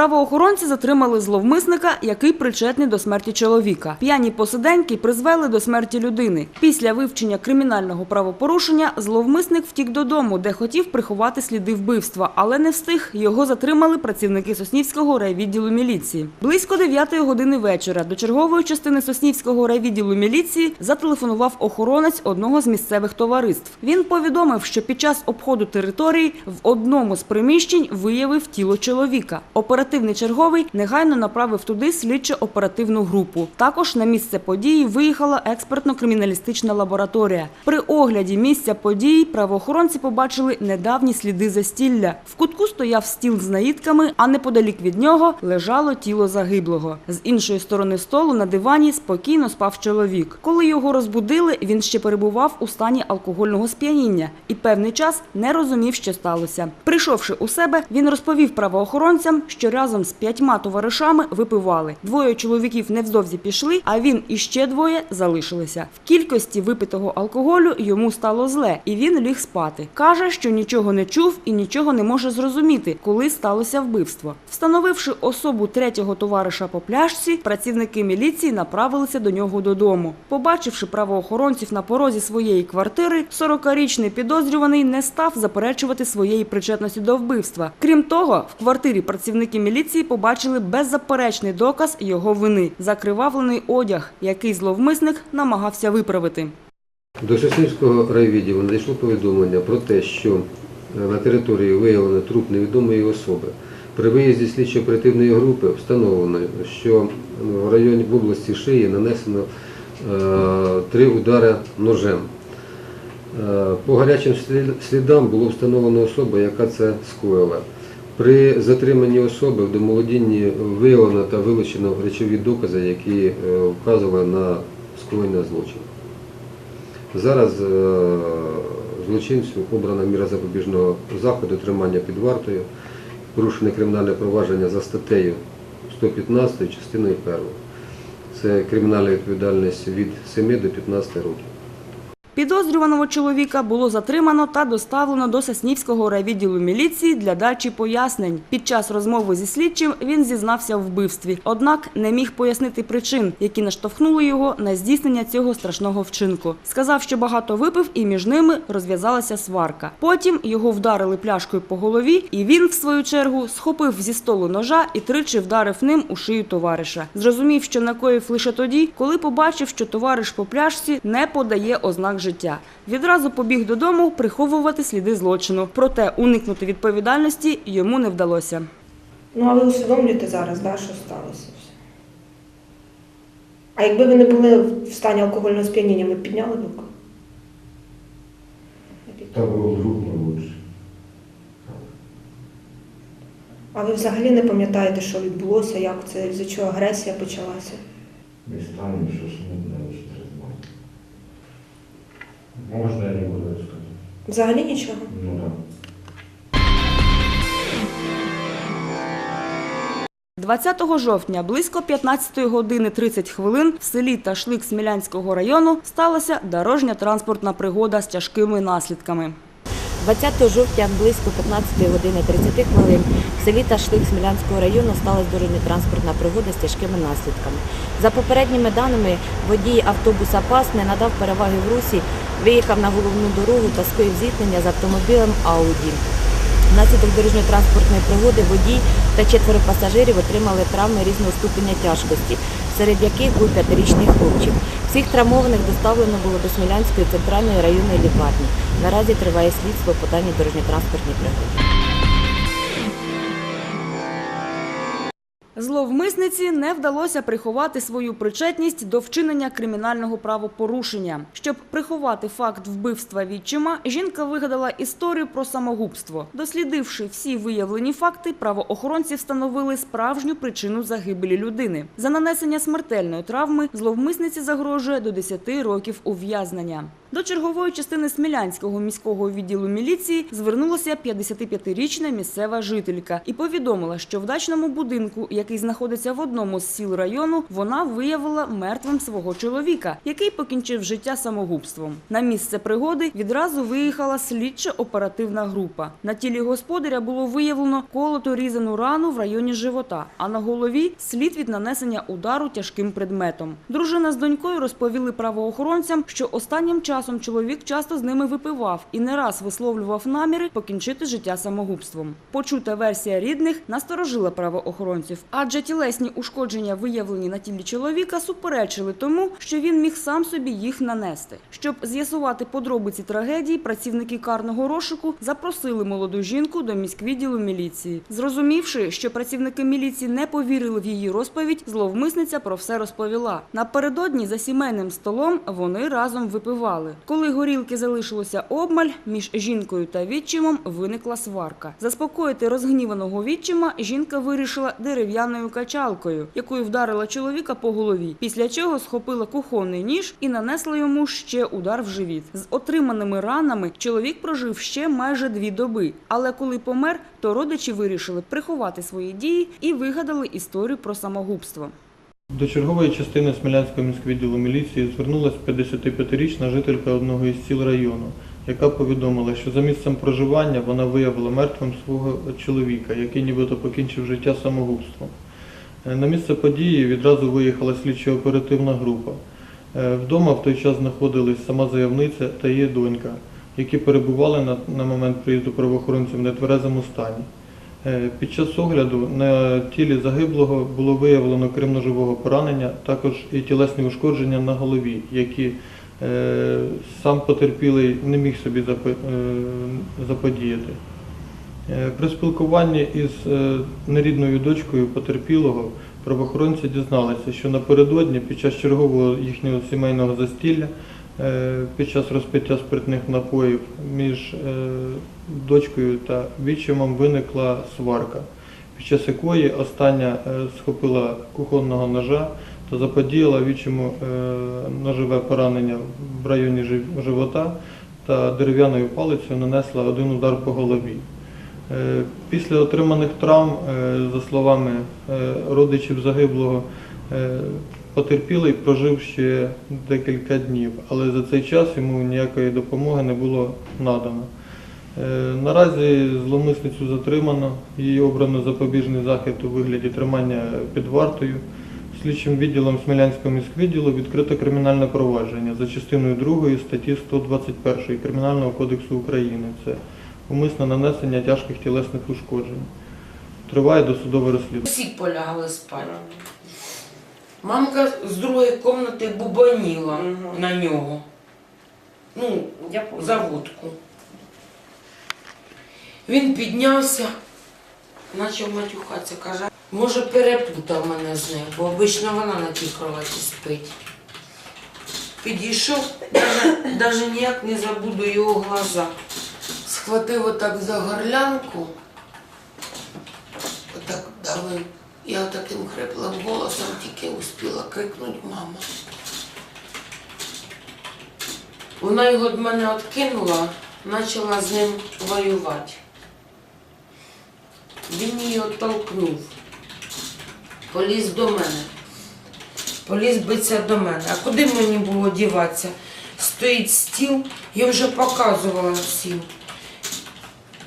Правоохоронці затримали зловмисника, який причетний до смерті чоловіка. П'яні посиденьки призвели до смерті людини. Після вивчення кримінального правопорушення зловмисник втік додому, де хотів приховати сліди вбивства, але не встиг. Його затримали працівники Соснівського райвідділу міліції. Близько 9 години вечора до чергової частини Соснівського райвідділу міліції зателефонував охоронець одного з місцевих товариств. Він повідомив, що під час обходу території в одному з приміщень виявив тіло чоловіка. Оперативний черговий негайно направив туди слідчо-оперативну групу. Також на місце події виїхала експертно-криміналістична лабораторія. При огляді місця події правоохоронці побачили недавні сліди застілля. В кутку стояв стіл з наїдками, а неподалік від нього лежало тіло загиблого. З іншої сторони столу на дивані спокійно спав чоловік. Коли його розбудили, він ще перебував у стані алкогольного сп'яніння і певний час не розумів, що сталося. Прийшовши у себе, він розповів правоохоронцям, що разом з п'ятьма товаришами випивали. Двоє чоловіків невдовзі пішли, а він і ще двоє залишилися. В кількості випитого алкоголю йому стало зле, і він ліг спати. Каже, що нічого не чув і нічого не може зрозуміти, коли сталося вбивство. Встановивши особу третього товариша по пляшці, працівники міліції направилися до нього додому. Побачивши правоохоронців на порозі своєї квартири, 40-річний підозрюваний не став заперечувати своєї причетності до вбивства. Крім того, в квартирі працівники міліції побачили беззаперечний доказ його вини закривавлений одяг, який зловмисник намагався виправити. До Соснівського райвідділу надійшло повідомлення про те, що е, на території виявлено труп невідомої особи. При виїзді слідчо-оперативної групи встановлено, що в районі в області шиї нанесено е, три удари ножем. Е, По гарячим слідам було встановлено особу, яка це скоїла. При затриманні особи в домолодінні виявлено та вилучено речові докази, які е, вказували на скоєння злочину. Зараз е, злочинцю обрана міра запобіжного заходу тримання під вартою, порушене кримінальне провадження за статтею 115 частиною 1. Це кримінальна відповідальність від 7 до 15 років. Підозрюваного чоловіка було затримано та доставлено до Соснівського райвідділу міліції для дачі пояснень. Під час розмови зі слідчим він зізнався в вбивстві, однак не міг пояснити причин, які наштовхнули його на здійснення цього страшного вчинку. Сказав, що багато випив, і між ними розв'язалася сварка. Потім його вдарили пляшкою по голові, і він, в свою чергу, схопив зі столу ножа і тричі вдарив ним у шию товариша. Зрозумів, що накоїв лише тоді, коли побачив, що товариш по пляшці не подає ознак життя. Відразу побіг додому приховувати сліди злочину. Проте уникнути відповідальності йому не вдалося. Ну, а ви усвідомлюєте зараз, да, що сталося все. А якби ви не були в стані алкогольного сп'яніння, ви б підняли руку? Так було б друг не лучше. А ви взагалі не пам'ятаєте, що відбулося, як це, з чого агресія почалася? Не станем, що смутно. Можна я не буду сказати? Взагалі нічого? Ну так. 20 жовтня близько 15 години 30 хвилин в селі Ташлик Смілянського району сталася дорожня транспортна пригода з тяжкими наслідками. 20 жовтня близько 15 години 30 хвилин в селі Ташлик Смілянського району сталася дорожньо-транспортна пригода з тяжкими наслідками. За попередніми даними, водій автобуса ПАС не надав переваги в русі, виїхав на головну дорогу та скоїв зіткнення з автомобілем Ауді. Внаслідок дорожньо-транспортної пригоди водій та четверо пасажирів отримали травми різного ступеня тяжкості, серед яких був п'ятирічний хлопчик. Всіх травмованих доставлено було до Смілянської центральної районної лікарні. Наразі триває слідство по даній дорожньо-транспортній пригоді. Зловмисниці не вдалося приховати свою причетність до вчинення кримінального правопорушення. Щоб приховати факт вбивства відчима, жінка вигадала історію про самогубство. Дослідивши всі виявлені факти, правоохоронці встановили справжню причину загибелі людини. За нанесення смертельної травми зловмисниці загрожує до 10 років ув'язнення. До чергової частини Смілянського міського відділу міліції звернулася 55-річна місцева жителька і повідомила, що в дачному будинку, який який знаходиться в одному з сіл району, вона виявила мертвим свого чоловіка, який покінчив життя самогубством. На місце пригоди відразу виїхала слідчо-оперативна група. На тілі господаря було виявлено колото різану рану в районі живота, а на голові слід від нанесення удару тяжким предметом. Дружина з донькою розповіли правоохоронцям, що останнім часом чоловік часто з ними випивав і не раз висловлював наміри покінчити життя самогубством. Почута версія рідних насторожила правоохоронців, адже тілесні ушкодження, виявлені на тілі чоловіка, суперечили тому, що він міг сам собі їх нанести. Щоб з'ясувати подробиці трагедії, працівники карного розшуку запросили молоду жінку до міськвідділу міліції. Зрозумівши, що працівники міліції не повірили в її розповідь, зловмисниця про все розповіла. Напередодні за сімейним столом вони разом випивали. Коли горілки залишилося обмаль, між жінкою та відчимом виникла сварка. Заспокоїти розгніваного відчима жінка вирішила дерев'яною качалкою, якою вдарила чоловіка по голові. Після чого схопила кухонний ніж і нанесла йому ще удар в живіт. З отриманими ранами чоловік прожив ще майже дві доби. Але коли помер, то родичі вирішили приховати свої дії і вигадали історію про самогубство. До чергової частини Смілянського міськвідділу міліції звернулася 55-річна жителька одного із сіл району, яка повідомила, що за місцем проживання вона виявила мертвим свого чоловіка, який нібито покінчив життя самогубством. Е, На місце події відразу виїхала слідчо-оперативна група. Е, Вдома в той час знаходились сама заявниця та її донька, які перебували на, на момент приїзду правоохоронців в нетверезому стані. Е, Під час огляду на тілі загиблого було виявлено крім ножового поранення, також і тілесні ушкодження на голові, які сам потерпілий не міг собі е, заподіяти. Е, При спілкуванні із е, нерідною дочкою потерпілого правоохоронці дізналися, що напередодні під час чергового їхнього сімейного застілля е, під час розпиття спиртних напоїв між е, дочкою та відчимом виникла сварка, під час якої остання е, схопила кухонного ножа та заподіяла відчиму е, ножове поранення в районі живота та дерев'яною палицею нанесла один удар по голові. Е, Після отриманих травм, е, за словами родичів загиблого, потерпілий прожив ще декілька днів, але за цей час йому ніякої допомоги не було надано. Наразі зловмисницю затримано, їй обрано запобіжний захід у вигляді тримання під вартою. Слідчим відділом Смілянського міськвідділу відкрито кримінальне провадження за частиною 2 статті 121 Кримінального кодексу України. Це умисне нанесення тяжких тілесних ушкоджень. Триває досудове розслідування. Всі полягали спати. Мамка з другої кімнати бубаніла на нього. Ну, за водку. Він піднявся, почав матюхатися, каже, може переплутав мене з ним, бо обично вона на тій кроваті спить. Підійшов, навіть ніяк не забуду його глаза. Схватив отак за горлянку, отак давив. Я таким хриплим голосом тільки успіла крикнути мама. Вона його від мене відкинула, почала з ним воювати. Він її оттолкнув. Поліз до мене. Поліз битися до мене. А куди мені було діватися? Стоїть стіл, я вже показувала всім.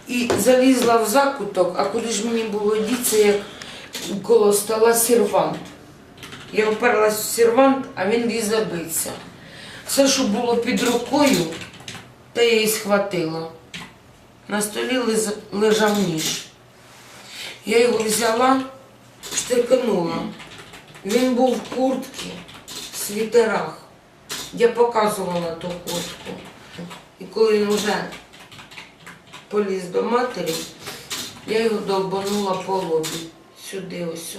І залізла в закуток, а куди ж мені було дітися, як коло стола сервант. Я оперлась в сервант, а він лізе битися. Все, що було під рукою, те я і схватила. На столі лежав ніж. Я його взяла, штикнула. Він був в куртці, в світерах. Я показувала ту куртку. І коли він вже поліз до матері, я його довбанула по лобі. Сюди ось.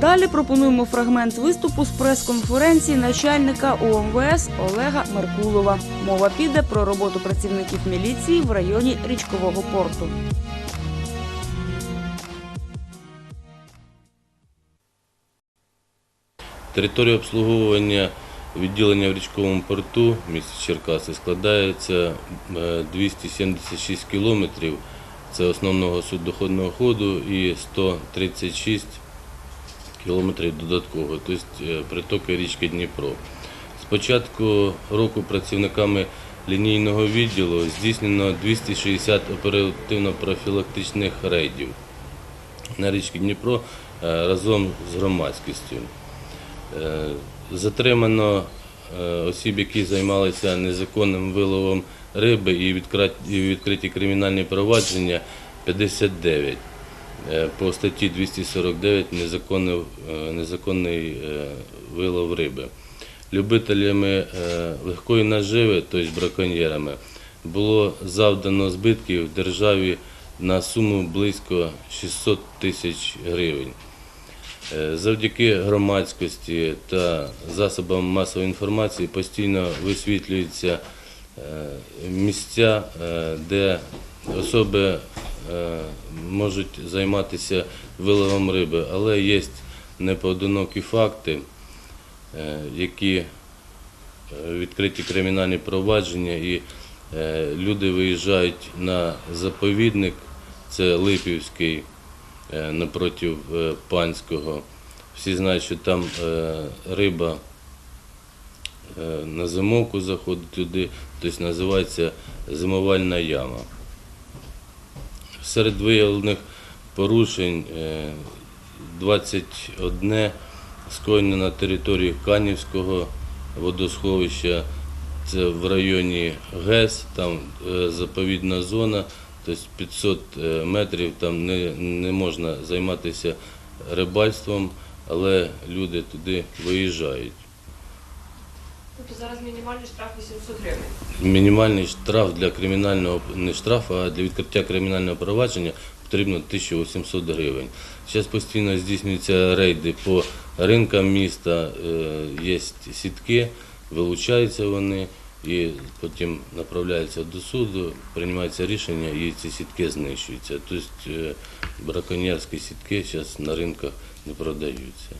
Далі пропонуємо фрагмент виступу з прес-конференції начальника УМВС Олега Меркулова. Мова піде про роботу працівників міліції в районі річкового порту. Територія обслуговування відділення в річковому порту в місті Черкаси складається е, 276 кілометрів це основного судоходного ходу, і 136 кілометрів додатково, тобто е, притоки річки Дніпро. З початку року працівниками лінійного відділу здійснено 260 оперативно-профілактичних рейдів на річці Дніпро е, разом з громадськістю. Е, Затримано осіб, які займалися незаконним виловом риби і відкриті кримінальні провадження 59. Е, По статті 249 незаконний, е, незаконний е, вилов риби. Любителями е, легкої наживи, тобто браконьєрами, було завдано збитків державі на суму близько 600 тисяч гривень. Завдяки громадськості та засобам масової інформації постійно висвітлюються місця, де особи можуть займатися виловом риби, але є непоодинокі факти, е, які е, відкриті кримінальні провадження, і е, люди виїжджають на заповідник, це Липівський, е, напротив е, Панського. Всі знають, що там е, риба е, на зимовку заходить туди, тобто називається зимувальна яма. Серед виявлених порушень е, 21 скоєно на території Канівського водосховища, це в районі ГЕС, там е, заповідна зона, тобто 500 е, метрів, там не, не можна займатися рибальством, але люди туди виїжджають. Тобто зараз мінімальний штраф 800 гривень. Мінімальний штраф для кримінального не штраф, а для відкриття кримінального провадження потрібно 1800 гривень. Зараз постійно здійснюються рейди по ринкам міста, е, є сітки, вилучаються вони і потім направляються до суду, приймається рішення і ці сітки знищуються. Тобто е, браконьєрські сітки зараз на ринках не продаються.